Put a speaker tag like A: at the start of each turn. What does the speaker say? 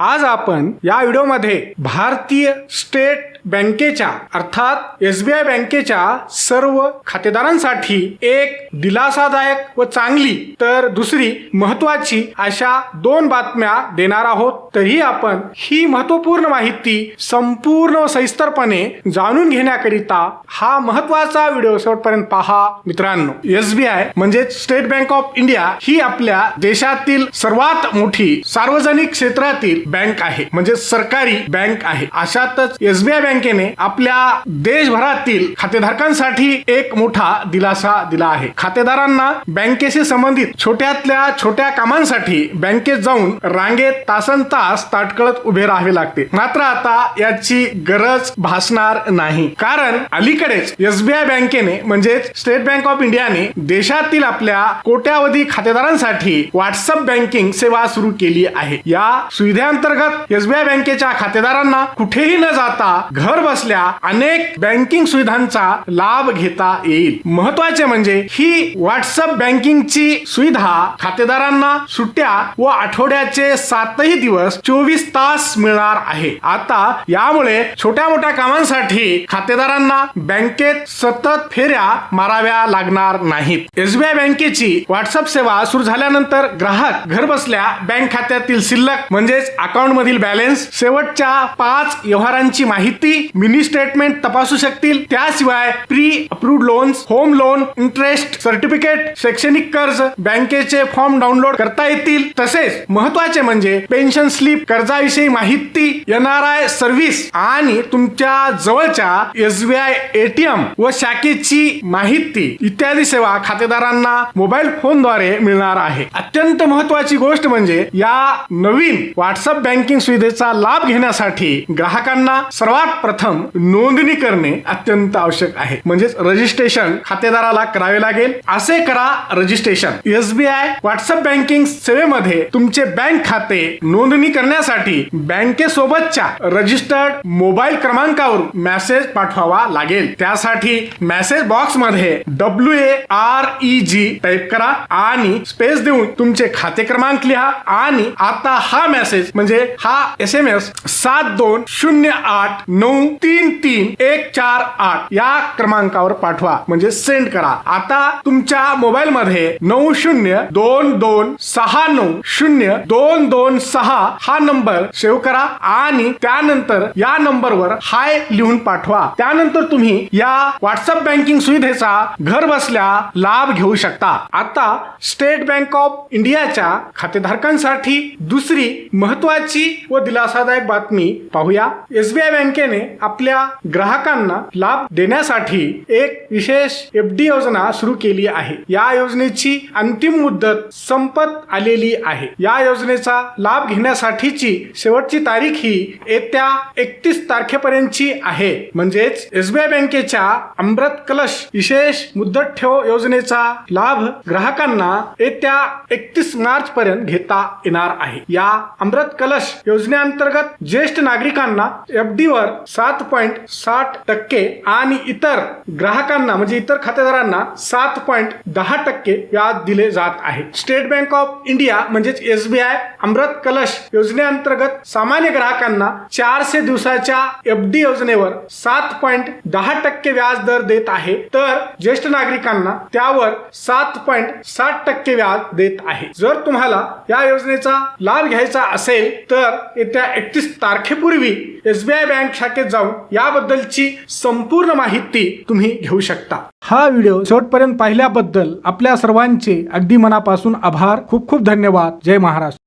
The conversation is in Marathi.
A: आज आपण या व्हिडिओमध्ये भारतीय स्टेट बँकेच्या अर्थात एस बी आय बँकेच्या सर्व खातेदारांसाठी एक दिलासादायक व चांगली तर दुसरी महत्वाची अशा दोन बातम्या देणार आहोत. तरी आपण ही महत्त्वपूर्ण माहिती संपूर्ण व सविस्तरपणे जाणून घेण्याकरिता हा महत्त्वाचा व्हिडिओ शेवटपर्यंत पहा मित्रांनो. एस बी आय म्हणजे स्टेट बँक ऑफ इंडिया ही आपल्या देशातील सर्वात मोठी सार्वजनिक क्षेत्रातील बँक आहे म्हणजे सरकारी बँक आहे. अशातच एसबीआय बँकेने आपल्या देशभरातील खातेधारकांसाठी एक मोठा दिलासा दिला आहे. खातेदारांना बँकेशी संबंधित छोट्यातल्या छोट्या कामांसाठी बँकेत जाऊन रांगेत तासन तास ताटकळत उभे राहावे लागते. मात्र आता याची गरज भासणार नाही. कारण अलीकडेच एसबीआय बँकेने म्हणजेच स्टेट बँक ऑफ इंडियाने देशातील आपल्या कोट्यावधी खातेदारांसाठी व्हॉट्सअप बँकिंग सेवा सुरू केली आहे. या सुविधेअंतर्गत एसबीआय बँकेच्या खातेदारांना कुठेही न जाता घर बसल्या अनेक बँकिंग सुविधांचा लाभ घेता येईल. महत्त्वाचे म्हणजे ही व्हॉट्सअप बँकिंगची सुविधा खातेदारांना सुट्ट्या व आठवड्याचे सातही दिवस चोवीस तास मिळणार आहे. आता यामुळे छोट्या मोठ्या कामांसाठी खातेदारांना बँकेत सतत फेऱ्या माराव्या लागणार नाहीत. एसबीआय बँकेची व्हॉट्सअप सेवा सुरू झाल्यानंतर ग्राहक घर बसल्या बँक खात्यातील शिल्लक म्हणजेच अकाउंट मधील बॅलन्स शेवटच्या पाच व्यवहारांची माहिती मिनी स्टेटमेंट तपासू शकतील. त्याशिवाय pre approve loans home loan interest certificate शैक्षणिक कर्ज बँकेचे फॉर्म डाउनलोड करता येतील. तसेच महत्त्वाचे म्हणजे पेन्शन स्लिप कर्जाविषयी माहिती एन आर आय सर्व्हिस आणि तुमच्या जवळच्या एसबीआय एटीएम व शाखेची माहिती इत्यादी सेवा खातेदारांना मोबाईल फोनद्वारे मिळणार आहे. अत्यंत महत्वाची गोष्ट म्हणजे या नवीन व्हॉट्सअप बँकिंग सुविधेचा लाभ घेण्यासाठी ग्राहकांना सर्वात प्रथम नोंदणी करणे अत्यंत आवश्यक आहे. म्हणजेच रजिस्ट्रेशन खातेदाराला करावे लागेल. असे करा रजिस्ट्रेशन एसबीआय व्हॉट्सअप बँकिंग सेवेमध्ये तुमचे बँक खाते नोंदणी करण्यासाठी बँकेसोबतच्या रजिस्टर्ड मोबाईल क्रमांकावर मेसेज पाठवावा लागेल. त्यासाठी मेसेज बॉक्समध्ये W A R E G type करा आणि स्पेस देऊन तुमचे खाते क्रमांक लिहा आणि आता हा मेसेज म्हणजे हा एस एम एस सात दोन शून्य आठ नऊ तीन तीन एक चार आठ या क्रमांकावर पाठवा. म्हणजे सेंड करा. आता तुमच्या मोबाईल मध्ये नऊ शून्य दोन दोन सहा नऊ शून्य दोन दोन सहा हा नंबर सेव्ह करा आणि त्यानंतर या नंबरवर हाय लिहून पाठवा. त्यानंतर तुम्ही या व्हॉट्सअप बँकिंग सुविधेचा घर बसल्या लाभ घेऊ शकता. आता स्टेट बँक ऑफ इंडियाच्या खातेधारकांसाठी दुसरी महत्वाची व दिलासादायक बातमी पाहूया. एसबीआय बँकेने आपल्या ग्राहकांना लाभ देण्यासाठी एक विशेष एफ डी योजना सुरू केली आहे. या योजनेची अंतिम मुदत संपत आलेली आहे. या योजनेचा लाभ घेण्यासाठीची शेवटची तारीख ही येत्या एकतीस तारखेपर्यंतची आहे. म्हणजेच एसबीआय बँकेच्या अमृत कलश विशेष मुदत ठेव योजनेचा लाभ ग्राहकांना येत्या एकतीस मार्च पर्यंत घेता येणार आहे. या अमृत कलश योजनेअंतर्गत ज्येष्ठ नागरिकांना एफ डी वर सात पॉईंट साठ टक्के आणि इतर ग्राहकांना म्हणजे इतर खातेदारांना सात पॉईंट दहा टक्के व्याज दिले जात आहे. स्टेट बँक ऑफ इंडिया म्हणजेच एसबीआय अमृत कलश योजनेअंतर्गत सामान्य ग्राहकांना चारशे दिवसाच्या एफ डी योजनेवर सात पॉईंट दहा टक्के व्याज दर देत आहे. तर ज्येष्ठ नागरिकांना त्यावर सात पॉईंट साठ टक्के व्याज देत आहे. जर तुम्हाला या योजनेचा लाभ घ्यायचा असेल तर येत्या एकतीस तारखेपूर्वी एसबीआय बँक शाखेत जाऊन याबद्दलची संपूर्ण माहिती तुम्ही घेऊ शकता. हा व्हिडिओ शेवटपर्यंत पाहिल्याबद्दल आपल्या सर्वांचे अगदी मनापासून आभार. खूप खूप धन्यवाद. जय महाराष्ट्र.